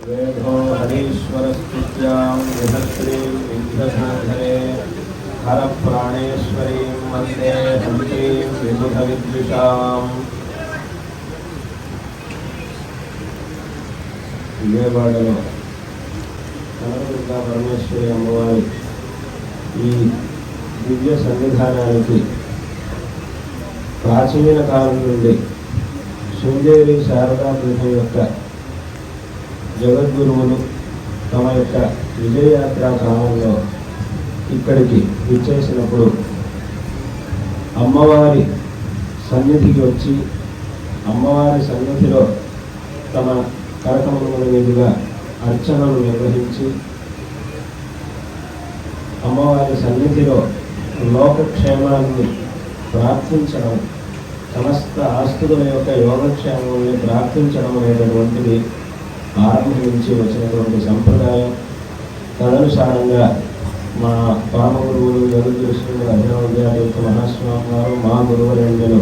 वेदो हरीश्वरस्तुत्यां विभक्त्रीं विघ्नसाधने हरप्राणेश्वरीं वन्दे हन्त्रीं विबुधविद्विषाम् విజయవాడలో కనకదుర్గా పరమేశ్వరి అమ్మవారి ఈ దివ్య సన్నిధానానికి ప్రాచీన కాలం నుండి శృంగేరి శారదా పీఠం యొక్క జగద్గురువులు తమ యొక్క విజయయాత్ర కాలంలో ఇక్కడికి విచ్చేసినప్పుడు అమ్మవారి సన్నిధికి వచ్చి అమ్మవారి సన్నిధిలో తమ కరకమల మీదుగా అర్చనలు నిర్వహించి అమ్మవారి సన్నిధిలో లోకక్షేమాన్ని ప్రార్థించడం సమస్త ఆస్తుల యొక్క యోగక్షేమాన్ని ప్రార్థించడం అనేటటువంటిది ఆరంభం నుంచి వచ్చినటువంటి సంప్రదాయం తదనుసారంగా మా పామ గురువులు జగద్గురుశ్రీ అభినవ యొక్క మహాస్వామి వారు మా గురువులందరూ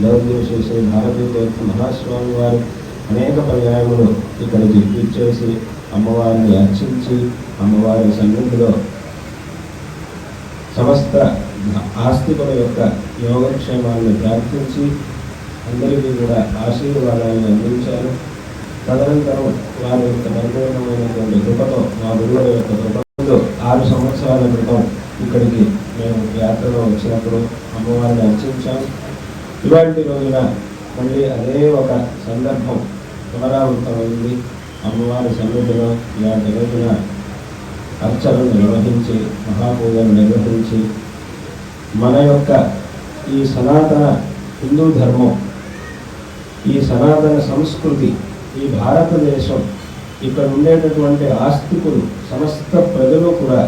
జగద్గురు శ్రీ భారతీయ యొక్క మహాస్వామి వారు అనేక పర్యాయములు ఇక్కడ చేసి అమ్మవారిని అర్చించి అమ్మవారి సన్నిధిలో సమస్త ఆస్తికుల యొక్క యోగక్షేమాలను ప్రార్థించి అందరికీ కూడా ఆశీర్వాదాలను అందించారు. తదనంతరం వారి యొక్క పరిపూర్ణమైనటువంటి కృపతో మా గురువుల యొక్క కృపతో ఆరు సంవత్సరాల క్రితం ఇక్కడికి మేము యాత్రలో వచ్చినప్పుడు అమ్మవారిని అర్చించాం. ఇవాటి రోజున మళ్ళీ అదే ఒక సందర్భం పునరావృతమైంది. అమ్మవారి సన్నిధిలో ఇలాంటి రోజున అర్చనలు నిర్వహించి మహాపూజలు నిర్వహించి మన యొక్క ఈ సనాతన హిందూ ధర్మం ఈ సనాతన సంస్కృతి ఈ భారతదేశం ఇక్కడ ఉండేటటువంటి ఆస్తికులు సమస్త ప్రజలు కూడా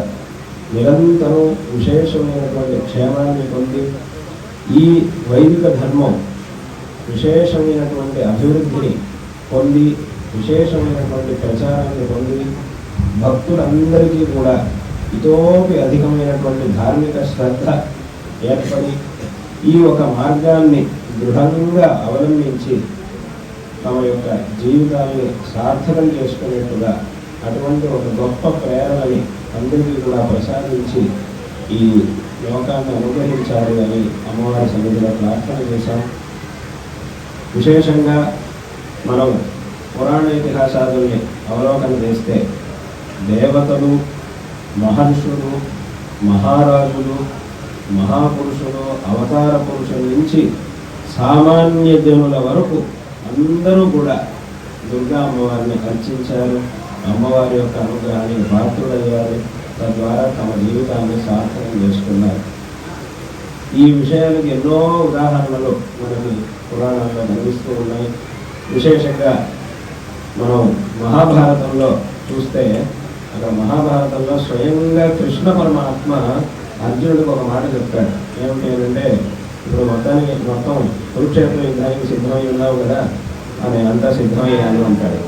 నిరంతరం విశేషమైనటువంటి క్షేమాన్ని పొంది ఈ వైదిక ధర్మం విశేషమైనటువంటి అభివృద్ధిని పొంది విశేషమైనటువంటి ప్రచారాన్ని పొంది భక్తులందరికీ కూడా ఇతోపి అధికమైనటువంటి ధార్మిక శ్రద్ధ ఏర్పడి ఈ ఒక మార్గాన్ని దృఢంగా అవలంబించి తమ యొక్క జీవితాన్ని సార్థకం చేసుకునేట్టుగా అటువంటి ఒక గొప్ప ప్రేరణని అందరికీ కూడా ప్రసాదించి ఈ లోకాన్ని అనుగ్రహించాలి అని అమ్మవారి సన్నిధిలో ప్రార్థన చేశాం. విశేషంగా మనం పురాణ ఇతిహాసాదుల్ని అవలోకన చేస్తే దేవతలు మహర్షులు మహారాజులు మహాపురుషులు అవతార పురుషుల నుంచి సామాన్య జనుల వరకు అందరూ కూడా దుర్గా అమ్మవారిని అర్చించారు అమ్మవారి యొక్క అనుగ్రహానికి పాత్రుడయ్యారు తద్వారా తమ జీవితాన్ని సార్థకం చేసుకున్నారు. ఈ విషయానికి ఎన్నో ఉదాహరణలు మనకి పురాణాల్లో కనిపిస్తూ ఉన్నాయి. విశేషంగా మనం మహాభారతంలో చూస్తే అక్కడ మహాభారతంలో స్వయంగా కృష్ణ పరమాత్మ అర్జునుడికి ఒక మాట చెప్తాడు. ఏమిటి అంటే ఇప్పుడు మొత్తానికి మొత్తం కురుక్షేత్ర యుద్ధానికి సిద్ధమై ఉన్నావు కదా అని అంతా సిద్ధమయ్యాను అంటాడు.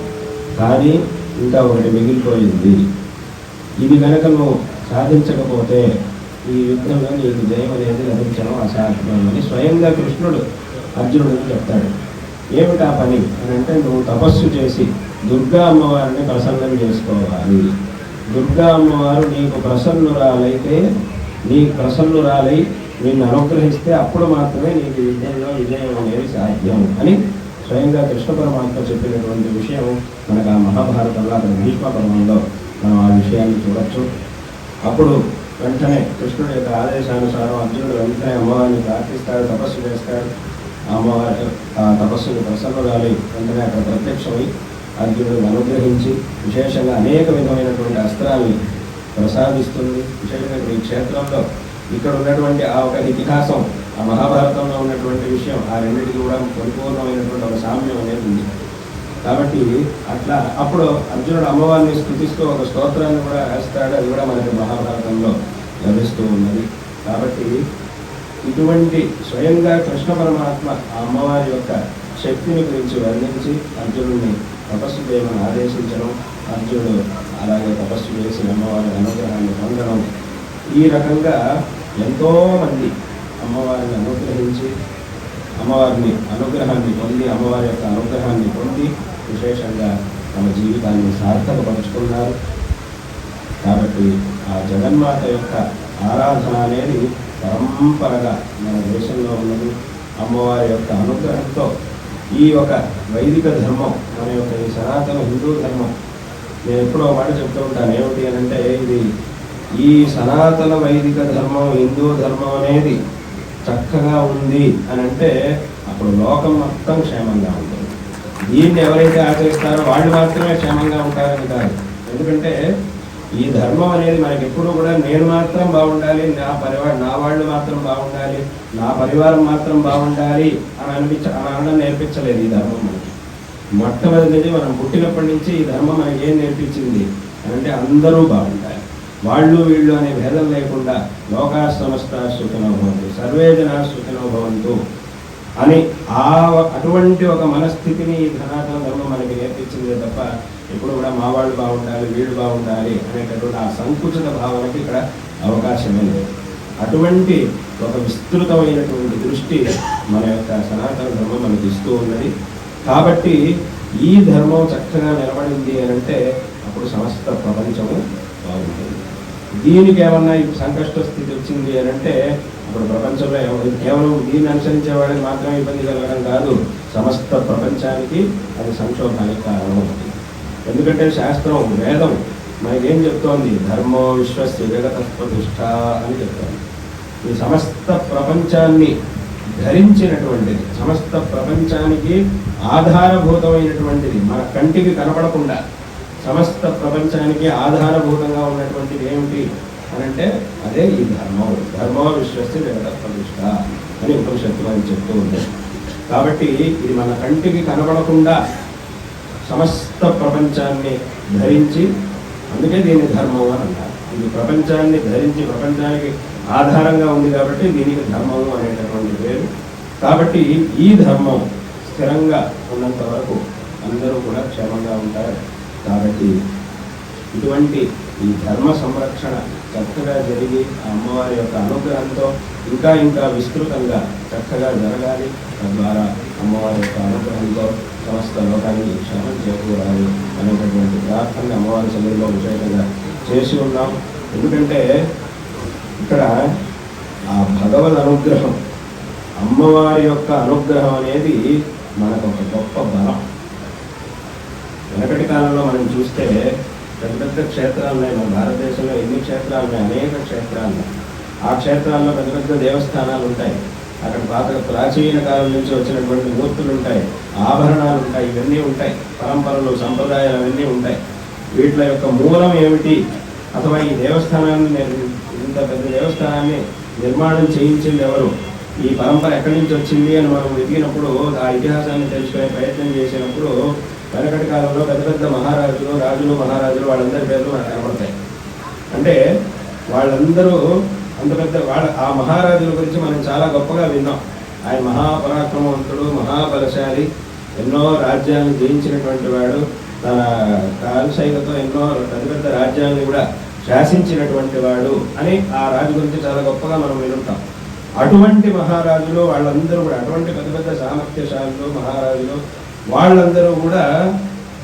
కానీ ఇంకా ఒకటి మిగిలిపోయింది. ఇది కనుక నువ్వు సాధించకపోతే ఈ యుద్ధంలో నీకు జయం అనేది లభించడం అసాధ్యం అని స్వయంగా కృష్ణుడు అర్జునుడికి చెప్తాడు. ఏమిటా పని? అని అంటే నువ్వు తపస్సు చేసి దుర్గా అమ్మవారిని ప్రసన్నం చేసుకోవాలి. దుర్గా అమ్మవారు నీకు ప్రసన్నురాలైతే నీ ప్రసన్నురాలై నిన్ను అనుగ్రహిస్తే అప్పుడు మాత్రమే నీకు విజయంలో విజయం అనేది సాధ్యం అని స్వయంగా కృష్ణ పరమాత్మ చెప్పినటువంటి విషయం మనకు ఆ మహాభారతంలో అక్కడ భీష్మ పర్వంలో మనం ఆ విషయాన్ని చూడొచ్చు. అప్పుడు వెంటనే కృష్ణుడి యొక్క ఆదేశానుసారం అర్జునుడు వెంటనే అమ్మవారిని ప్రార్థిస్తాడు తపస్సు చేస్తాడు. అమ్మవారి ఆ తపస్సుని ప్రసన్నురాలి. వెంటనే అక్కడ ప్రత్యక్షమై అర్జునుడిని అనుగ్రహించి విశేషంగా అనేక విధమైనటువంటి అస్త్రాల్ని ప్రసాదిస్తుంది. విశేషంగా ఈ క్షేత్రంలో ఇక్కడ ఉన్నటువంటి ఆ ఒక ఇతిహాసం ఆ మహాభారతంలో ఉన్నటువంటి విషయం ఆ రెండింటికి కూడా పరిపూర్ణమైనటువంటి ఒక సామ్యం అనేది ఉంది. కాబట్టి అట్లా అప్పుడు అర్జునుడు అమ్మవారిని స్థుతిస్తూ ఒక స్తోత్రాన్ని కూడా వేస్తాడు అది కూడా మనకి మహాభారతంలో లభిస్తూ ఉన్నది. కాబట్టి ఇటువంటి స్వయంగా కృష్ణ పరమాత్మ ఆ అమ్మవారి యొక్క శక్తిని గురించి వర్ణించి అర్జునుడిని తపస్సు చేయమని ఆదేశించడం అర్జునుడు అలాగే తపస్సు చేసి అమ్మవారి అనుగ్రహాన్ని పొందడం ఈ రకంగా ఎంతోమంది అమ్మవారిని అనుగ్రహించి అమ్మవారిని అనుగ్రహాన్ని పొంది అమ్మవారి యొక్క అనుగ్రహాన్ని పొంది విశేషంగా తమ జీవితాన్ని సార్థకపరుచుకున్నారు. కాబట్టి ఆ జగన్మాత యొక్క ఆరాధన అనేది పరంపరగా మన దేశంలో ఉన్నది. అమ్మవారి యొక్క అనుగ్రహంతో ఈ యొక్క వైదిక ధర్మం మన యొక్క ఈ సనాతన హిందూ ధర్మం. నేను ఎప్పుడో మాట చెప్తూ ఉంటాను ఏమిటి అని అంటే ఇది ఈ సనాతన వైదిక ధర్మం హిందూ ధర్మం అనేది చక్కగా ఉంది అని అంటే అప్పుడు లోకం మొత్తం క్షేమంగా ఉంటుంది. దీన్ని ఎవరైతే ఆచరిస్తారో వాళ్ళు మాత్రమే క్షేమంగా ఉంటారని కాదు. ఎందుకంటే ఈ ధర్మం అనేది మనకి ఎప్పుడు కూడా నేను మాత్రం బాగుండాలి నా పరివారం నా వాళ్ళు మాత్రం బాగుండాలి నా పరివారం మాత్రం బాగుండాలి అని అనిపించ అని అనడం నేర్పించలేదు ఈ ధర్మం మనకి. మొట్టమొదటిది మనం పుట్టినప్పటి నుంచి ఈ ధర్మం మనకి ఏం నేర్పించింది అని అంటే అందరూ బాగుండాలి. వాళ్ళు వీళ్ళు అనే భేదం లేకుండా లోకా సమస్త సుఖినో భవంతు సర్వే జనా భవంతు అని ఆ అటువంటి ఒక మనస్థితిని ఈ సనాతన ధర్మం మనకి నేర్పించిందే తప్ప ఎప్పుడు కూడా మా వాళ్ళు బాగుండాలి వీళ్ళు బాగుండాలి అనేటటువంటి ఆ సంకుచిత భావనకి ఇక్కడ అవకాశమే లేదు. అటువంటి ఒక విస్తృతమైనటువంటి దృష్టి మన యొక్క సనాతన ధర్మం మనకి ఇస్తూ ఉన్నది. కాబట్టి ఈ ధర్మం చక్కగా నిలబడింది అని అంటే అప్పుడు సమస్త ప్రపంచము బాగుంటుంది. దీనికి ఏమన్నా ఇప్పుడు సంకష్ట స్థితి వచ్చింది అని అంటే ఇప్పుడు ప్రపంచంలో కేవలం దీన్ని అనుసరించే వాడికి మాత్రమే ఇబ్బంది కలగడం కాదు. సమస్త ప్రపంచానికి అది సంక్షోభానికి కారణం అవుతుంది. ఎందుకంటే శాస్త్రం వేదం మనకేం చెప్తోంది? ధర్మో విశ్వస్య జగతత్వనిష్ట అని చెప్తోంది. ఈ సమస్త ప్రపంచాన్ని ధరించినటువంటిది సమస్త ప్రపంచానికి ఆధారభూతమైనటువంటిది మన కంటికి కనపడకుండా సమస్త ప్రపంచానికి ఆధారభూతంగా ఉన్నటువంటిది ఏమిటి అని అంటే అదే ఈ ధర్మం. ధర్మం విశ్వస్తే జగత అని ఉపనిషత్తు అని చెప్తూ ఉంది కాబట్టి ఇది మన కంటికి కనబడకుండా సమస్త ప్రపంచాన్ని ధరించి అందుకే దీన్ని ధర్మం అని అంటారు. ఇది ప్రపంచాన్ని ధరించి ప్రపంచానికి ఆధారంగా ఉంది కాబట్టి దీనికి ధర్మము అనేటటువంటి పేరు. కాబట్టి ఈ ధర్మం స్థిరంగా ఉన్నంత వరకు అందరూ కూడా క్షేమంగా ఉంటారు. కాబట్టి ఇటువంటి ఈ ధర్మ సంరక్షణ చక్కగా జరిగి ఆ అమ్మవారి యొక్క అనుగ్రహంతో ఇంకా ఇంకా విస్తృతంగా చక్కగా జరగాలి. తద్వారా అమ్మవారి యొక్క అనుగ్రహంతో సమస్త లోకానికి క్షేమం చేకూరాలి అనేటటువంటి ప్రార్థన అమ్మవారి సమయంలో విశేషంగా చేసి ఉన్నాం. ఎందుకంటే ఇక్కడ ఆ భగవద్ అనుగ్రహం అమ్మవారి యొక్క అనుగ్రహం అనేది మనకు ఒక గొప్ప బలం. వెనకటి కాలంలో మనం చూస్తే పెద్ద పెద్ద క్షేత్రాలు ఉన్నాయి. మన భారతదేశంలో ఎన్ని క్షేత్రాలు ఉన్నాయి? అనేక క్షేత్రాలు ఉన్నాయి. ఆ క్షేత్రాల్లో పెద్ద పెద్ద దేవస్థానాలు ఉంటాయి. అక్కడ పాత ప్రాచీన కాలం నుంచి వచ్చినటువంటి మూర్తులు ఉంటాయి. ఆభరణాలు ఉంటాయి. ఇవన్నీ ఉంటాయి. పరంపరలు సంప్రదాయాలు అవన్నీ ఉంటాయి. వీటిల యొక్క మూలం ఏమిటి? అథవా ఈ దేవస్థానాన్ని ఇంత పెద్ద దేవస్థానాన్ని నిర్మాణం చేయించింది ఎవరు? ఈ పరంపర ఎక్కడి నుంచి వచ్చింది అని మనం వెతికినప్పుడు ఆ ఇతిహాసాన్ని తెలుసుకునే ప్రయత్నం చేసినప్పుడు వెనకటి కాలంలో పెద్ద పెద్ద మహారాజులు రాజులు మహారాజులు వాళ్ళందరి పేర్లు మనకు కనబడతాయి. అంటే వాళ్ళందరూ అంత పెద్ద వాళ్ళ ఆ మహారాజుల గురించి మనం చాలా గొప్పగా విన్నాం. ఆయన మహాపరాక్రమవంతుడు మహాబలశాలి ఎన్నో రాజ్యాలను జయించినటువంటి వాడు. తన కాలుశైలతో ఎన్నో పెద్ద పెద్ద రాజ్యాలను కూడా శాసించినటువంటి వాడు అని ఆ రాజు గురించి చాలా గొప్పగా మనం వినుంటాం. అటువంటి మహారాజులు వాళ్ళందరూ కూడా అటువంటి పెద్ద పెద్ద సామర్థ్యశాలులు మహారాజులు వాళ్ళందరూ కూడా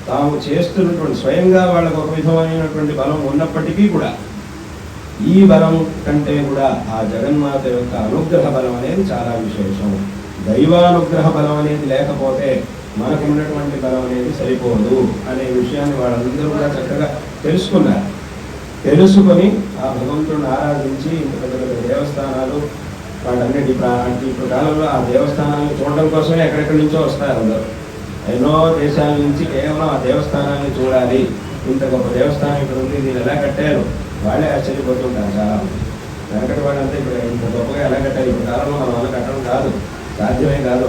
తాము చేస్తున్నటువంటి స్వయంగా వాళ్ళకు ఒక విధమైనటువంటి బలం ఉన్నప్పటికీ కూడా ఈ బలం కంటే కూడా ఆ జగన్మాత యొక్క అనుగ్రహ బలం అనేది చాలా విశేషం. దైవానుగ్రహ బలం అనేది లేకపోతే మనకు ఉన్నటువంటి బలం అనేది సరిపోదు అనే విషయాన్ని వాళ్ళందరూ కూడా చక్కగా తెలుసుకున్నారు. తెలుసుకొని ఆ భగవంతుడిని ఆరాధించి ఇంత పెద్ద పెద్ద దేవస్థానాలు వాటన్నిటి ఇప్పుడు కాలంలో ఆ దేవస్థానాలను చూడడం కోసమే ఎక్కడెక్కడి నుంచో వస్తారు అందరూ. ఎన్నో దేశాల నుంచి కేవలం ఆ దేవస్థానాన్ని చూడాలి. ఇంత గొప్ప దేవస్థానం ఇక్కడ ఉంది దీన్ని ఎలా కట్టారు? వాళ్ళే ఆశ్చర్యపోతుంటారు చాలా వెనకటి వాళ్ళంతా ఇప్పుడు ఇంత గొప్పగా ఎలా కట్టారు? ఇప్పుడు కాలంలో మన వల్ల కట్టడం కాదు సాధ్యమే కాదు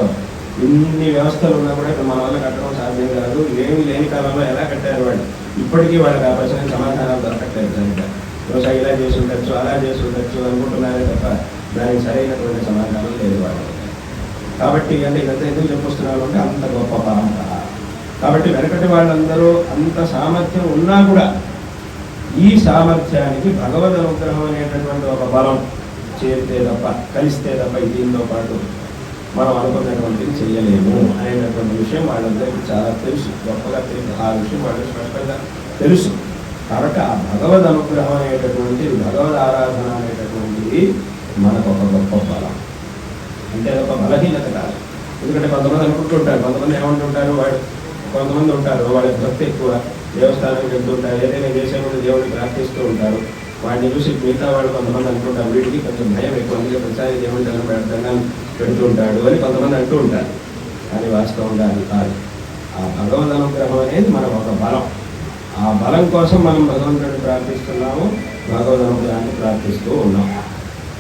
ఇన్ని వ్యవస్థలు ఉన్నా కూడా ఇప్పుడు మన వల్ల కట్టడం సాధ్యం కాదు. ఏమి లేని కాలంలో ఎలా కట్టారు వాళ్ళు? ఇప్పటికీ వాళ్ళకి ఆ ప్రశ్న సమాధానాలు దొరకట్లేదు కనుక బహుశా ఇలా చేసి ఉండొచ్చు అలా చేసి ఉండొచ్చు అనుకుంటున్నారే తప్ప దానికి సరైనటువంటి సమాధానం లేదు వాళ్ళు కాబట్టి అంటే ఇదంతా ఎందుకు చెప్పొస్తున్నారు అంటే అంత గొప్ప పరంపర కాబట్టి వెనకటి వాళ్ళందరూ అంత సామర్థ్యం ఉన్నా కూడా ఈ సామర్థ్యానికి భగవద్ అనుగ్రహం అనేటటువంటి ఒక బలం చేరితే తప్ప కలిస్తే తప్ప దీనితో పాటు మనం అనుకున్నటువంటిది చేయలేము అనేటటువంటి విషయం వాళ్ళందరికీ చాలా తెలుసు. గొప్పగా తెలుసు. ఆ విషయం వాళ్ళకి స్పష్టంగా తెలుసు. కాబట్టి ఆ భగవద్ అనుగ్రహం అనేటటువంటిది భగవద్ ఆరాధన అనేటటువంటిది మనకు ఒక గొప్ప బలం. అంటే ఒక బలహీనత కాదు. ఎందుకంటే కొంతమంది అనుకుంటుంటారు కొంతమంది ఏమంటుంటారు వాడు కొంతమంది ఉంటారు వాళ్ళ భక్తి ఎక్కువ దేవస్థానానికి వెళ్తుంటారు ఏదైనా దేశంలో దేవుడిని ప్రార్థిస్తూ ఉంటారు. వాడిని చూసి మిగతా వాళ్ళు కొంతమంది అనుకుంటారు వీడికి కొంచెం భయం ఎక్కువ అందుకే ప్రతిసారి దేవుడి దండం పెడతాను పెడుతుంటాడు అని కొంతమంది అంటూ ఉంటారు. కానీ వాస్తవంగా అది కాదు. ఆ భగవద్ అనుగ్రహం అనేది మనం ఒక బలం. ఆ బలం కోసం మనం భగవంతుడిని ప్రార్థిస్తున్నాము భగవద్ అనుగ్రహాన్ని ప్రార్థిస్తూ ఉన్నాం.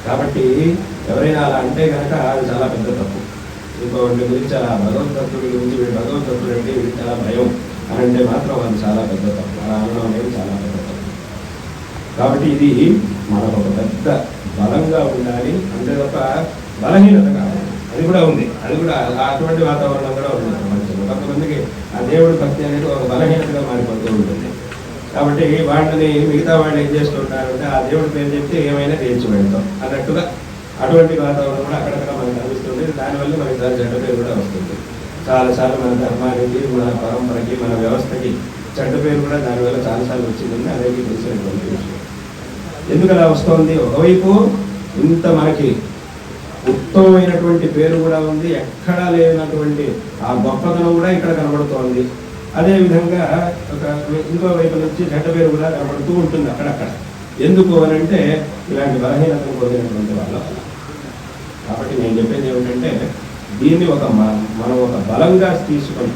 కాబట్టి ఎవరైనా అలా అంటే కనుక అది చాలా పెద్ద తప్పు. ఇంకొకటి గురించి అలా భగవద్గీతుడి గురించి వీడు భగవద్గీతుడు అంటే వీడికి చాలా భయం అని అంటే మాత్రం అది చాలా పెద్ద తప్పు. అలా అనడం అనేది చాలా పెద్ద తప్పు. కాబట్టి ఇది మనకు ఒక పెద్ద బలంగా ఉండాలి. అంతే తప్ప బలహీనత కావాలి. అది కూడా ఉంది. అది కూడా అటువంటి వాతావరణం కూడా ఉంది. ప్రపంచంలో కొంతమందికి ఆ దేవుడి భక్తి అనేది ఒక బలహీనతగా మారిపోతూ ఉంటుంది. కాబట్టి వాటిని మిగతా వాళ్ళు ఏం చేస్తుంటారంటే ఆ దేవుడి పేరు చెప్తే ఏమైనా తీర్చి పెడతాం అన్నట్టుగా అటువంటి వాతావరణం కూడా అక్కడక్కడ మనకు కనిపిస్తుంది. దానివల్ల మనకి దాని చెడ్డ పేరు కూడా వస్తుంది. చాలాసార్లు మన ధర్మానికి మన పరంపరకి మన వ్యవస్థకి చెడ్డ పేరు కూడా దానివల్ల చాలాసార్లు వచ్చిందని అనేది తెలిసినటువంటి విషయం. ఎందుకు అలా వస్తుంది? ఒకవైపు ఇంత మనకి ఉత్తమమైనటువంటి పేరు కూడా ఉంది. ఎక్కడా లేనటువంటి ఆ గొప్పతనం కూడా ఇక్కడ కనబడుతోంది. అదేవిధంగా ఒక ఇంకో వైపు నుంచి చెడ్డ పేరు కూడా కనబడుతూ ఉంటుంది అక్కడక్కడ. ఎందుకు అని అంటే ఇలాంటి బలహీనతను పొందినటువంటి వాళ్ళ వల్ల. కాబట్టి నేను చెప్పేది ఏమిటంటే దీన్ని ఒక మ- మనం ఒక బలంగా తీసుకొని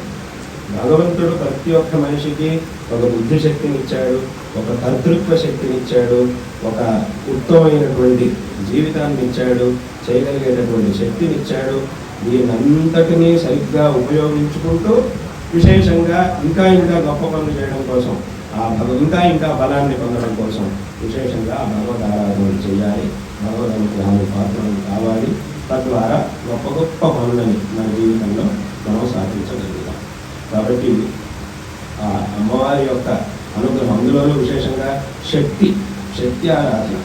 భగవంతుడు ప్రతి ఒక్క మనిషికి ఒక బుద్ధి శక్తిని ఇచ్చాడు ఒక కర్తృత్వ శక్తిని ఇచ్చాడు ఒక ఉత్తమమైనటువంటి జీవితాన్ని ఇచ్చాడు చేయగలిగేటటువంటి శక్తిని ఇచ్చాడు దీనంతటినీ సరిగ్గా ఉపయోగించుకుంటూ విశేషంగా ఇంకా ఇంకా గొప్ప పనులు చేయడం కోసం ఆ భగ ఇంకా ఇంకా బలాన్ని పొందడం కోసం విశేషంగా ఆ భగవద్ ఆరాధన చేయాలి. భగవద్ అనుగ్రహాన్ని పాత్రలు కావాలి. తద్వారా గొప్ప గొప్ప పనులని మన జీవితంలో మనం సాధించగలుగుతాం. కాబట్టి ఆ అమ్మవారి యొక్క అనుగ్రహం అందులోనూ విశేషంగా శక్తి శక్తి ఆరాధన.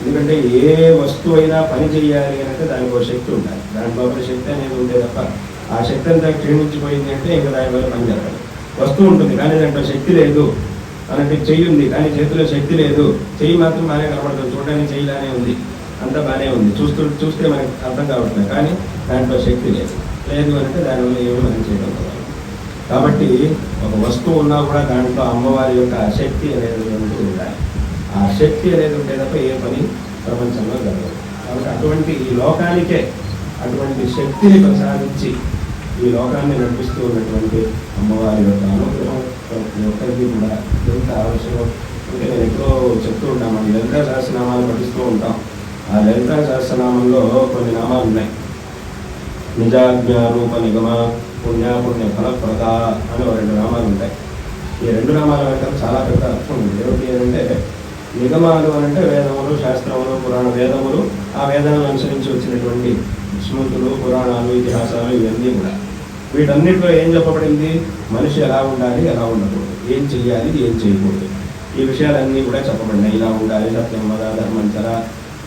ఎందుకంటే ఏ వస్తువు అయినా పని చేయాలి అంటే దానికి ఒక శక్తి ఉండాలి. దాని లోపల శక్తి అనేది ఉంటే తప్ప ఆ శక్తి అంతా క్షీణించిపోయింది అంటే ఇంకా దాని వల్ల పని జరగదు. వస్తువు ఉంటుంది కానీ దాంట్లో శక్తి లేదు. అన్నట్టు చెయ్యి ఉంది కానీ చేతిలో శక్తి లేదు. చెయ్యి మాత్రం బాగానే కనబడుతుంది. చూడడానికి చెయ్యిలానే ఉంది. అంతా బాగానే ఉంది. చూస్తూ చూస్తే మనకి అర్థం కావట్లేదు కానీ దాంట్లో శక్తి లేదు. లేదు అంటే దానివల్ల ఏమి మనం చేయడం కాబట్టి ఒక వస్తువు ఉన్నా కూడా దాంట్లో అమ్మవారి యొక్క శక్తి అనేది ఉంటూ ఉండాలి. ఆ శక్తి అనేది ఉంటే తప్ప ఏ పని ప్రపంచంలో జరగదు. కాబట్టి అటువంటి ఈ లోకానికే అటువంటి శక్తిని ప్రసాదించి ఈ లోకాన్ని నడిపిస్తూ ఉన్నటువంటి అమ్మవారి యొక్క అనుగ్రహం ప్రతి ఒక్కరికి కూడా ఎంత ఆవశ్యకం అంటే నేను ఎప్పుడో చెప్తూ ఉంటాం మనం లలితా సహస్రనామాలు పఠిస్తూ ఉంటాం. ఆ లలితా సహస్రనామంలో కొన్ని నామాలు ఉన్నాయి. నిజాజ్ఞ రూప నిగమ పుణ్యాపుణ్య పుణ్య ఫలప్రద అని రెండు నామాలు ఉంటాయి. ఈ రెండు నామాల వెంట చాలా పెద్ద అర్థం ఉంది. ఏమిటి ఏంటంటే నిగమాలు అంటే వేదములు శాస్త్రములు పురాణ వేదములు ఆ వేదాలను అనుసరించి వచ్చినటువంటి స్మృతులు పురాణాలు ఇతిహాసాలు ఇవన్నీ కూడా. వీటన్నిటిలో ఏం చెప్పబడింది? మనిషి ఎలా ఉండాలి ఎలా ఉండకూడదు. ఏం చెయ్యాలి ఏం చేయకూడదు. ఈ విషయాలన్నీ కూడా చెప్పబడినాయి. ఇలా ఉండాలి సత్యం మద ధర్మంచర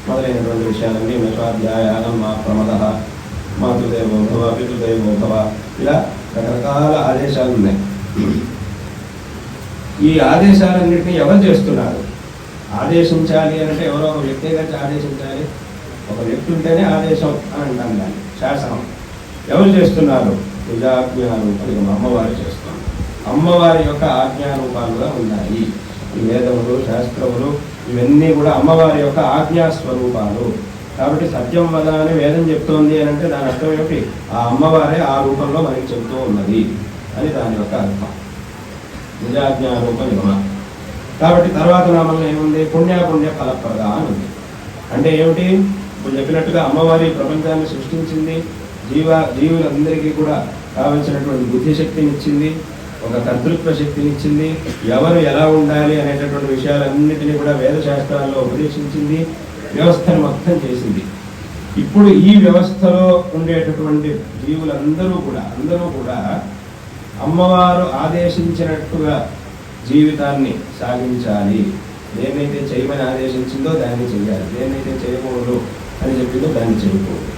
మొదలైనటువంటి విషయాలన్నీ మేషాధ్యాయానం మా ప్రమద మాతృదేవోభవ పితృదేవోభవ ఇలా రకరకాల ఆదేశాలు ఉన్నాయి. ఈ ఆదేశాలన్నింటినీ ఎవరు చేస్తున్నారు? ఆదేశించాలి అంటే ఎవరో ఒక వ్యక్తి కలిసి ఆదేశించాలి. ఒక వ్యక్తి ఉంటేనే ఆదేశం అని అంటాం దాన్ని. శాసనం. ఎవరు చేస్తున్నారు? నిజాజ్ఞారూపం అమ్మవారు చేస్తాం. అమ్మవారి యొక్క ఆజ్ఞారూపాలుగా ఉన్నాయి. ఈ వేదములు శాస్త్రములు ఇవన్నీ కూడా అమ్మవారి యొక్క ఆజ్ఞా స్వరూపాలు కాబట్టి సత్యం వద అని వేదం చెప్తోంది అని అంటే దాని అర్థం ఏమిటి? ఆ అమ్మవారే ఆ రూపంలో మనకి చెబుతూ ఉన్నది అని దాని యొక్క అర్థం. నిజాజ్ఞారూప నిగమ కాబట్టి తర్వాత నామంలో ఏముంది? పుణ్యాపుణ్య ఫలప్రద అని ఉంది. అంటే ఏమిటి? ఇప్పుడు చెప్పినట్టుగా అమ్మవారి ప్రపంచాన్ని సృష్టించింది. జీవ జీవులందరికీ కూడా కావలసినటువంటి బుద్ధి శక్తిని ఇచ్చింది ఒక కర్తృత్వ శక్తిని ఇచ్చింది ఎవరు ఎలా ఉండాలి అనేటటువంటి విషయాలన్నింటినీ కూడా వేద శాస్త్రాల్లో ఉపదేశించింది వ్యవస్థను మొత్తం చేసింది. ఇప్పుడు ఈ వ్యవస్థలో ఉండేటటువంటి జీవులందరూ కూడా అందరూ కూడా అమ్మవారు ఆదేశించినట్టుగా జీవితాన్ని సాగించాలి. దేన్నైతే చేయమని ఆదేశించిందో దాన్ని చేయాలి దేన్నైతే చేయకూడదు అని చెప్పిందో దాన్ని చేయకూడదు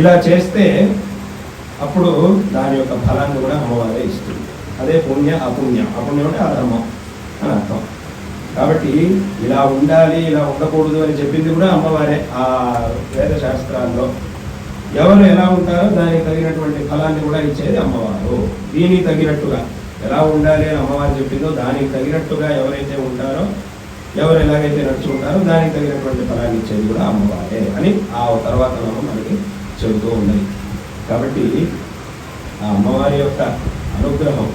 ఇలా చేస్తే అప్పుడు దాని యొక్క ఫలాన్ని కూడా అమ్మవారే ఇస్తుంది. అదే పుణ్య అపుణ్యం. అపుణ్యం అంటే అధర్మం అని అర్థం. కాబట్టి ఇలా ఉండాలి ఇలా ఉండకూడదు అని చెప్పింది కూడా అమ్మవారే ఆ వేద శాస్త్రాల్లో ఎవరు ఎలా ఉంటారో దానికి తగినటువంటి ఫలాన్ని కూడా ఇచ్చేది అమ్మవారు. దీనికి తగినట్టుగా ఎలా ఉండాలి అని అమ్మవారు చెప్పిందో దానికి తగినట్టుగా ఎవరైతే ఉంటారో ఎవరు ఎలాగైతే నడుచుకుంటారో దానికి తగినటువంటి ఫలాన్ని ఇచ్చేది కూడా అమ్మవారే అని ఆ తర్వాత మనకి చెబుతూ ఉన్నాయి కాబట్టి ఆ అమ్మవారి యొక్క అనుగ్రహం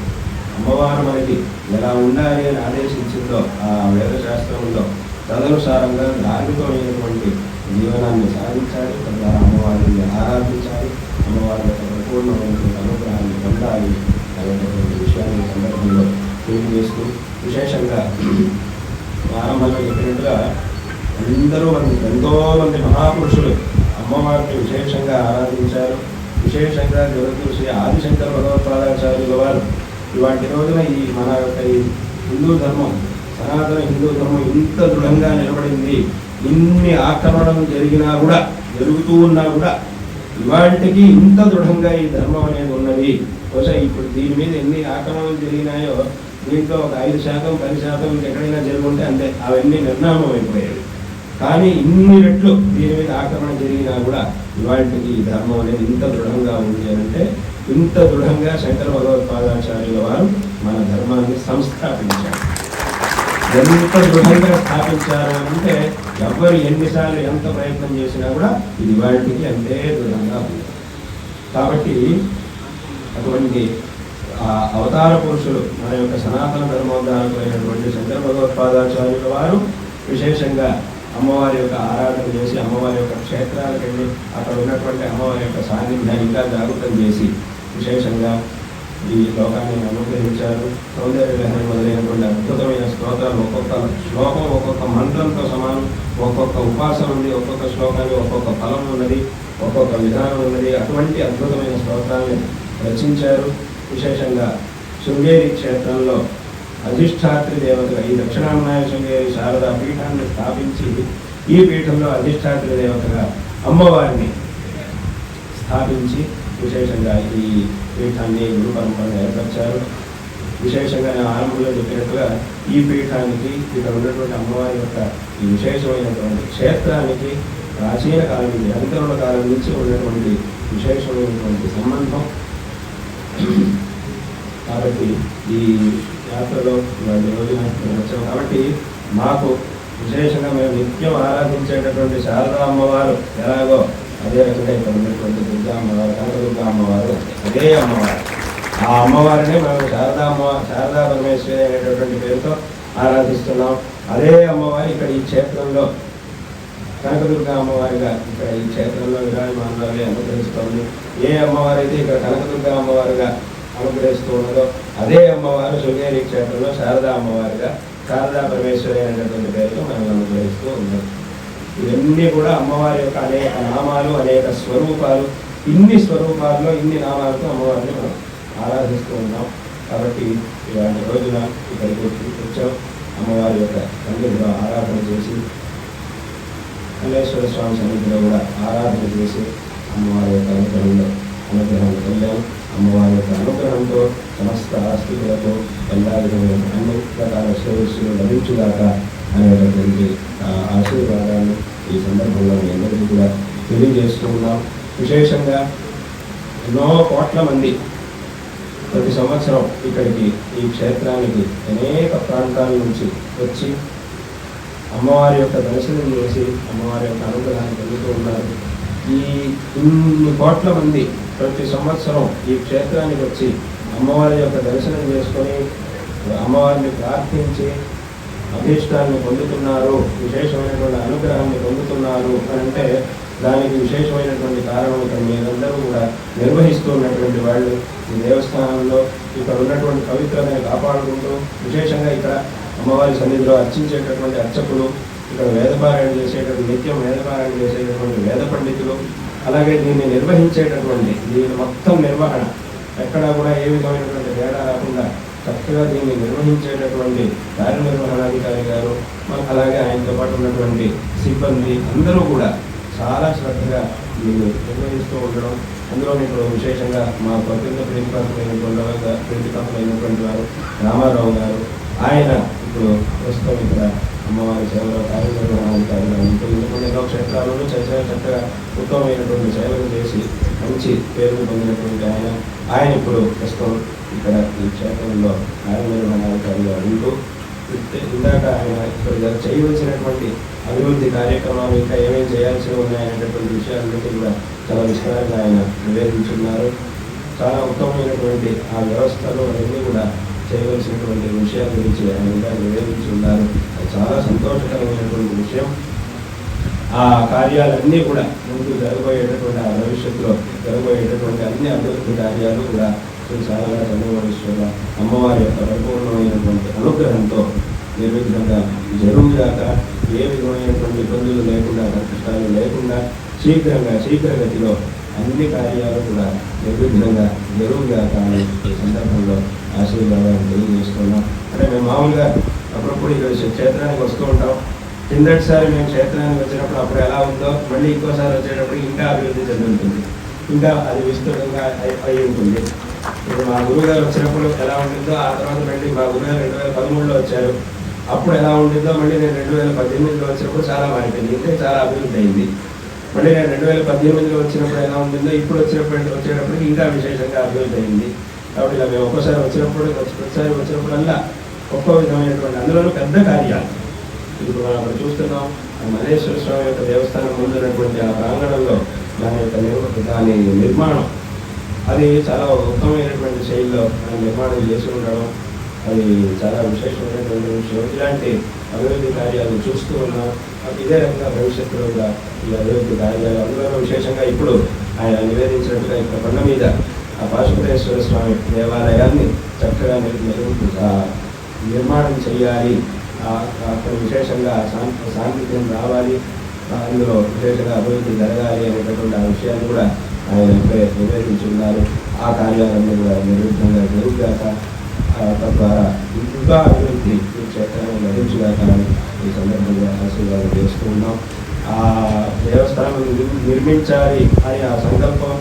అమ్మవారు మనకి ఎలా ఉండాలి అని ఆదేశించిందో ఆ వేదశాస్త్రంలో తదనుసారంగా ధార్మికమైనటువంటి జీవనాన్ని సాధించాలి. తద్వారా అమ్మవారిని ఆరాధించాలి. అమ్మవారి యొక్క పరిపూర్ణమైనటువంటి అనుగ్రహాన్ని పొందాలి అనేటటువంటి విషయాన్ని సందర్భంలో సందర్భంలో తెలియజేస్తూ విశేషంగా ఆరంభంలో చెప్పినట్టుగా అందరూ మంది ఎంతోమంది మహాపురుషులు అమ్మవారిని విశేషంగా ఆరాధించారు. విశేషంగా జగద్గురు శ్రీ ఆదిశంకర భగవత్పాదాచార్యుల వారు ఇవాటి రోజున ఈ మన యొక్క ఈ హిందూ ధర్మం సనాతన హిందూ ధర్మం ఇంత దృఢంగా నిలబడింది. ఇన్ని ఆక్రమణలు జరిగినా కూడా జరుగుతూ ఉన్నా కూడా ఇవాటికి ఇంత దృఢంగా ఈ ధర్మం అనేది ఉన్నది. బహుశా ఇప్పుడు దీని మీద ఎన్ని ఆక్రమణలు జరిగినాయో దీంట్లో ఒక ఐదు శాతం పది శాతం ఎక్కడైనా జరుగుంటే అంతే. అవన్నీ నిర్నామం అయిపోయాయి కానీ ఇన్ని రెట్లు దీని మీద ఆక్రమణ జరిగినా కూడా ఇవాటికి ఈ ధర్మం అనేది ఇంత దృఢంగా ఉంది అని అంటే ఇంత దృఢంగా శంకర భగవత్పాదాచార్యుల వారు మన ధర్మాన్ని సంస్థాపించారు. ఎంత దృఢంగా స్థాపించారు అంటే ఎవరు ఎన్నిసార్లు ఎంత ప్రయత్నం చేసినా కూడా ఇది వాటికి అంతే దృఢంగా ఉంది. కాబట్టి అటువంటి అవతార పురుషులు మన యొక్క సనాతన ధర్మోద్ధారకులైనటువంటి శంకర భగవత్పాదాచార్యుల వారు విశేషంగా అమ్మవారి యొక్క ఆరాధన చేసి అమ్మవారి యొక్క క్షేత్రాలకు వెళ్ళి అక్కడ ఉన్నటువంటి అమ్మవారి యొక్క సాన్నిధ్యాన్ని ఇంకా జాగృతం చేసి విశేషంగా ఈ లోకాన్ని అనుగ్రహించారు. సౌందర్య లహరి మొదలైనటువంటి అద్భుతమైన స్తోత్రాలు ఒక్కొక్క శ్లోకం ఒక్కొక్క మంత్రంతో సమానం. ఒక్కొక్క ఉపాసన ఉంది ఒక్కొక్క శ్లోకాన్ని ఒక్కొక్క ఫలం ఉన్నది ఒక్కొక్క విధానం ఉన్నది. అటువంటి అద్భుతమైన స్తోత్రాన్ని రచించారు. విశేషంగా శృంగేరి క్షేత్రంలో అధిష్టాత్రి దేవతగా ఈ దక్షిణామనాయ శృంగేరి శారదా పీఠాన్ని స్థాపించి ఈ పీఠంలో అధిష్టాత్రి దేవతగా అమ్మవారిని స్థాపించి విశేషంగా ఈ పీఠాన్ని గురు పరంపర ఏర్పరిచారు. విశేషంగా నేను ఆరంభంలో చెప్పినట్టుగా ఈ పీఠానికి ఇక్కడ ఉన్నటువంటి అమ్మవారి యొక్క ఈ విశేషమైనటువంటి క్షేత్రానికి ప్రాచీన కాలం నుంచి అంతరుల కాలం నుంచి ఉన్నటువంటి విశేషమైనటువంటి సంబంధం. కాబట్టి ఈ యాత్రలో ఇవాళ రోజున వచ్చాం కాబట్టి మాకు విశేషంగా మేము నిత్యం ఆరాధించేటటువంటి శారదా అమ్మవారు ఎలాగో అదే రకంగా ఇక్కడ ఉన్నటువంటి దుర్గా అమ్మవారు కనకదుర్గా అమ్మవారు అదే అమ్మవారు. ఆ అమ్మవారిని మేము శారదా అమ్మవారు శారదా పరమేశ్వరి అనేటటువంటి పేరుతో ఆరాధిస్తున్నాం. అదే అమ్మవారి ఇక్కడ ఈ క్షేత్రంలో కనకదుర్గ అమ్మవారిగా ఇక్కడ ఈ క్షేత్రంలో విరాజమానాలు అనుగ్రహిస్తోంది. ఏ అమ్మవారైతే ఇక్కడ కనకదుర్గ అమ్మవారిగా అనుగ్రహిస్తూ ఉన్నదో అదే అమ్మవారు శృంగేరి క్షేత్రంలో శారదా అమ్మవారిగా శారదా పరమేశ్వరి అనేటటువంటి పేరుతో మనం అనుగ్రహిస్తూ ఉన్నాం. ఇవన్నీ కూడా అమ్మవారి యొక్క అనేక నామాలు అనేక స్వరూపాలు ఇన్ని స్వరూపాల్లో ఇన్ని నామాలతో అమ్మవారిని మనం ఆరాధిస్తూ ఉన్నాం. కాబట్టి ఇలాంటి రోజున ఇక్కడికి వచ్చాం అమ్మవారి యొక్క సన్నిధిలో ఆరాధన చేసి కల్లేశ్వర స్వామి సన్నిధిలో కూడా ఆరాధన చేసి అమ్మవారి యొక్క అనుగ్రహంలో అనుగ్రహం పొందాం అమ్మవారి యొక్క అనుగ్రహంతో సమస్త ఆస్తికులతో ఎలా విధమైన అన్ని రకాల సేవస్సులు లభించుగాక అనేటటువంటి ఆశీర్వాదాన్ని ఈ సందర్భంలో మీ అందరికీ కూడా తెలియజేస్తున్నాం విశేషంగా ఎన్నో కోట్ల మంది ప్రతి సంవత్సరం ఇక్కడికి ఈ క్షేత్రానికి అనేక ప్రాంతాల నుంచి వచ్చి అమ్మవారి యొక్క దర్శనం చేసి అమ్మవారి యొక్క అనుగ్రహాన్ని పొందుతూ ఉన్నారు. ఈ ఇన్ని కోట్ల మంది ప్రతి సంవత్సరం ఈ క్షేత్రానికి వచ్చి అమ్మవారి యొక్క దర్శనం చేసుకొని అమ్మవారిని ప్రార్థించి అభీష్టాన్ని పొందుతున్నారు విశేషమైనటువంటి అనుగ్రహాన్ని పొందుతున్నారు అని అంటే దానికి విశేషమైనటువంటి కారణం ఇక్కడ మీరందరూ కూడా నిర్వహిస్తూ ఉన్నటువంటి వాళ్ళు ఈ దేవస్థానంలో ఇక్కడ ఉన్నటువంటి పవిత్రతని కాపాడుకుంటూ విశేషంగా ఇక్కడ అమ్మవారి సన్నిధిలో అర్చించేటటువంటి అర్చకులు ఇక్కడ వేదపారాయణ చేసేటటువంటి నిత్యం వేదపారాయణ చేసేటటువంటి వేద పండితులు అలాగే దీన్ని నిర్వహించేటటువంటి దీని మొత్తం నిర్వహణ ఎక్కడా కూడా ఏ విధమైనటువంటి తేడా రాకుండా చక్కగా దీన్ని నిర్వహించేటటువంటి కార్యనిర్వహణాధికారి గారు మన అలాగే ఆయనతో పాటు ఉన్నటువంటి సిబ్బంది అందరూ కూడా చాలా శ్రద్ధగా దీన్ని నిర్వహిస్తూ ఉండడం. అందులో ఇప్పుడు విశేషంగా మా ప్రతినిధి ప్రేమికమైనటువంటి ప్రేమికమైనటువంటి వారు రామారావు గారు. ఆయన ఇప్పుడు ప్రస్తుతం ఇక్కడ అమ్మవారి సేవలో కార్యనిర్వహణాధికారిగా ఉంటూ ఎన్నో క్షేత్రాలను చక్కగా చక్కగా ఉత్తమమైనటువంటి సేవలు చేసి మంచి పేరు పొందినటువంటి ఆయన ఆయన ఇప్పుడు ప్రస్తుతం ఇక్కడ ఈ క్షేత్రంలో కార్యనిర్వహణాధికారిగా ఉంటూ ఇందాక ఆయన ఇక్కడ చేయవలసినటువంటి అభివృద్ధి కార్యక్రమాలు ఇంకా ఏమేమి చేయాల్సి ఉన్నాయనేటటువంటి విషయాలన్నింటి కూడా చాలా విస్తారంగా ఆయన నివేదించున్నారు చాలా ఉత్తమమైనటువంటి ఆ వ్యవస్థలు అవన్నీ కూడా చేయవలసినటువంటి విషయాల గురించి ఆయన ఇంకా నివేదించి ఉన్నారు అది చాలా సంతోషకరమైనటువంటి విషయం. ఆ కార్యాలన్నీ కూడా ముందు జరగబోయేటటువంటి ఆ భవిష్యత్తులో జరగబోయేటటువంటి అన్ని అభివృద్ధి కార్యాలు కూడా శ్రీ సాయిగా అమ్మవారి యొక్క పరిపూర్ణమైనటువంటి అనుగ్రహంతో నిర్విఘ్నంగా జరుగుగాక ఏ విధమైనటువంటి ఇబ్బందులు లేకుండా కష్టాలు లేకుండా శీఘ్రంగా శీఘ్రగతిలో అన్ని కార్యాలు కూడా నిర్విఘ్నంగా జరుగుగాక అని ఈ ఆశీర్వాదాలు తెలియజేసుకున్నాం అంటే మేము మామూలుగా అప్పుడప్పుడు ఇక్కడ క్షేత్రానికి వస్తూ ఉంటాం. కిందటిసారి మేము క్షేత్రానికి వచ్చినప్పుడు అప్పుడు ఎలా ఉందో మళ్ళీ ఇంకోసారి వచ్చేటప్పుడు ఇంకా అభివృద్ధి చెందుతుంది. ఇంకా అది విస్తృతంగా అయి- ఉంటుంది. ఇప్పుడు మా గురువుగారు వచ్చినప్పుడు ఎలా ఉంటుందో ఆ తర్వాత మళ్ళీ మా గురుగారు రెండు వేల పదమూడులో వచ్చారు. అప్పుడు ఎలా ఉంటుందో మళ్ళీ నేను రెండు వేల పద్దెనిమిదిలో వచ్చినప్పుడు చాలా మారిపోయింది. ఇంకా చాలా అభివృద్ధి అయింది. మళ్ళీ నేను రెండు వేల పద్దెనిమిదిలో వచ్చినప్పుడు ఎలా ఉంటుందో ఇప్పుడు వచ్చినప్పుడు వచ్చేటప్పటికి ఇంకా విశేషంగా అభివృద్ధి అయింది. కాబట్టి ఇలా మేము ఒక్కోసారి వచ్చినప్పుడు ప్రతిసారి వచ్చినప్పుడల్లా ఒక్కో విధమైనటువంటి అందులోనూ పెద్ద కార్యాలు. ఇప్పుడు మనం అక్కడ చూస్తున్నాం ఆ మల్లేశ్వర స్వామి యొక్క దేవస్థానం ముందున్నటువంటి ఆ ప్రాంగణంలో దాని యొక్క నిర్మ దాని నిర్మాణం. అది చాలా ఉత్తమమైనటువంటి శైలిలో ఆయన నిర్మాణం చేసి ఉండడం అది చాలా విశేషమైనటువంటి విషయం. ఇలాంటి అభివృద్ధి కార్యాలు చూస్తూ ఉన్నాం అది ఇదే రకంగా భవిష్యత్తులో కూడా ఈ అభివృద్ధి కార్యాలు అందులో విశేషంగా ఇప్పుడు ఆయన నివేదించినట్టుగా ఇక్కడ కొండ మీద ఆ పాశుపతేశ్వర స్వామి దేవాలయాన్ని చక్కగా మెరుగు నిర్మాణం చేయాలి ఆ- అక్కడ విశేషంగా శాంతి సాంకేతికం రావాలి. ఆ అందులో విశేషంగా అభివృద్ధి జరగాలి అనేటటువంటి ఆ విషయాన్ని కూడా ఆయన నివేదించున్నారు ఆ కార్యాలన్నీ కూడా నిర్విఘ్నంగా జరుగుగాక తద్వారా ఇంకా అభివృద్ధి ఈ క్షేత్రాన్ని లభించుగాక ఈ సందర్భంగా ఆశీర్వాదం చేస్తూ ఉన్నాం. ఆ దేవస్థానం నిర్మించాలి అని ఆ సంకల్పం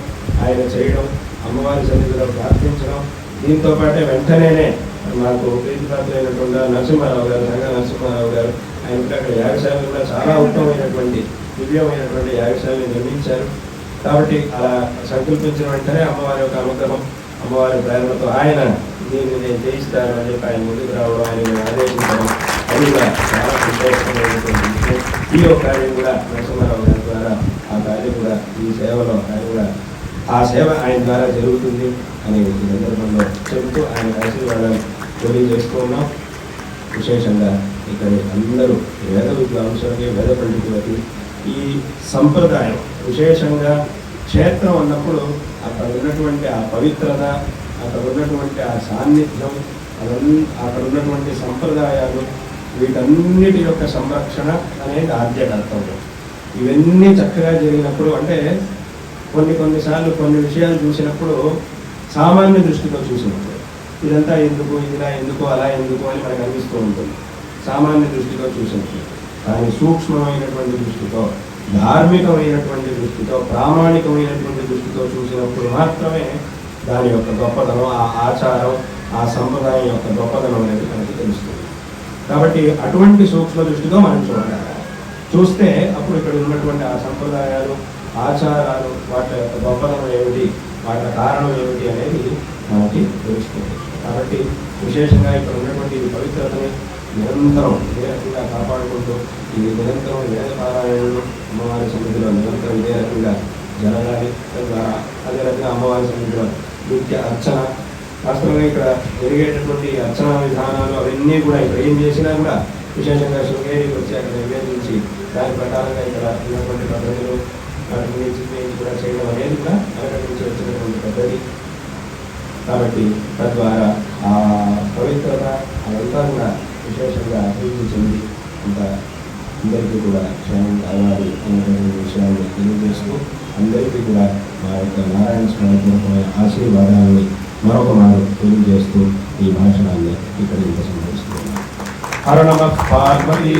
ఆయన చేయడం అమ్మవారి సన్నిధిలో ప్రార్థించడం. దీంతో పాటే వెంటనేనే మాకు ప్రీతిపాత్రైనటువంటి నరసింహారావు గారు రంగా నరసింహారావు గారు ఆయన అక్కడ యాగశాలను కూడా చాలా ఉత్తమమైనటువంటి దివ్యమైనటువంటి యాగశాలని నిర్మించారు. కాబట్టి అలా సంకల్పించిన వెంటనే అమ్మవారి యొక్క అనుగ్రహం అమ్మవారి ప్రేరణతో ఆయన దీన్ని నేను చేయిస్తాను అని చెప్పి ఆయన ముందుకు రావడం ఆయన మేము ఆదేశించడం అది చాలా సంతోషమైనటువంటి విషయం. ఈ ఒక కార్యం కూడా నరసింహారావు గారి ద్వారా ఆ కార్యం కూడా ఈ సేవలో ఆయన కూడా ఆ సేవ ఆయన ద్వారా జరుగుతుంది అని ఈ సందర్భంలో చెబుతూ ఆయన ఆశీర్వాదాన్ని తెలియజేసుకున్నాం. విశేషంగా ఇక్కడ అందరూ వేద విద్వాంసులకి వేద పండితులకి ఈ సంప్రదాయం విశేషంగా క్షేత్రం అన్నప్పుడు అక్కడ ఉన్నటువంటి ఆ పవిత్రత అక్కడ ఉన్నటువంటి ఆ సాన్నిధ్యం అవన్నీ అక్కడ ఉన్నటువంటి సంప్రదాయాలు వీటన్నిటి యొక్క సంరక్షణ అనేది ఆద్య కర్తవ్యం ఇవన్నీ చక్కగా జరిగినప్పుడు అంటే కొన్ని కొన్నిసార్లు కొన్ని విషయాలు చూసినప్పుడు సామాన్య దృష్టితో చూసినప్పుడు ఇదంతా ఎందుకు ఇదిలా ఎందుకు అలా ఎందుకు అని మనకు అనిపిస్తూ ఉంటుంది. సామాన్య దృష్టితో చూసినప్పుడు కానీ సూక్ష్మమైనటువంటి దృష్టితో ధార్మికమైనటువంటి దృష్టితో ప్రామాణికమైనటువంటి దృష్టితో చూసినప్పుడు మాత్రమే దాని యొక్క గొప్పతనం ఆ ఆచారం ఆ సంప్రదాయం యొక్క గొప్పతనం అనేది మనకి తెలుస్తుంది. కాబట్టి అటువంటి సూక్ష్మ దృష్టితో మనం చూడాలి. చూస్తే అప్పుడు ఇక్కడ ఉన్నటువంటి ఆ సంప్రదాయాలు ఆచారాలు వాటి యొక్క గొప్పతనం ఏమిటి వాటి కారణం ఏమిటి అనేది మనకి తెలుస్తుంది కాబట్టి విశేషంగా ఇక్కడ ఉన్నటువంటి ఈ పవిత్రతని నిరంతరం ఇదే రకంగా కాపాడుకుంటూ ఇది నిరంతరం వేద పారాయణలు అమ్మవారి సన్నిధిలో నిరంతరం ఇదే రకంగా జరగాలి. తద్వారా అదే రకంగా అమ్మవారి సన్నిధిలో నిత్య అర్చన వాస్తవంగా ఇక్కడ జరిగేటటువంటి అర్చన విధానాలు అవన్నీ కూడా ఇక్కడ ఏం చేసినా కూడా విశేషంగా శృంగేరికి వచ్చి అక్కడ నివేదించి దాని ప్రకారంగా ఇక్కడ ఉన్నటువంటి పద్ధతులు వాటి గురించి గురించి కూడా చేయడం అనేది కూడా వెనకటి నుంచి వచ్చినటువంటి పద్ధతి కాబట్టి తద్వారా ఆ పవిత్రత అదంతా కూడా విశేషంగా అభివృద్ధి చెంది అంత అందరికీ కూడా క్షేమం కావాలి అనేటువంటి విషయాన్ని తెలియజేస్తూ అందరికీ కూడా మా యొక్క నారాయణ స్వామి పూర్వకమైన ఆశీర్వాదాలని మరొక మారు తెలియజేస్తూ ఈ భాషణాన్ని ఇక్కడ ఇంత సంభవిస్తున్నాను అరుణమ పార్వతీ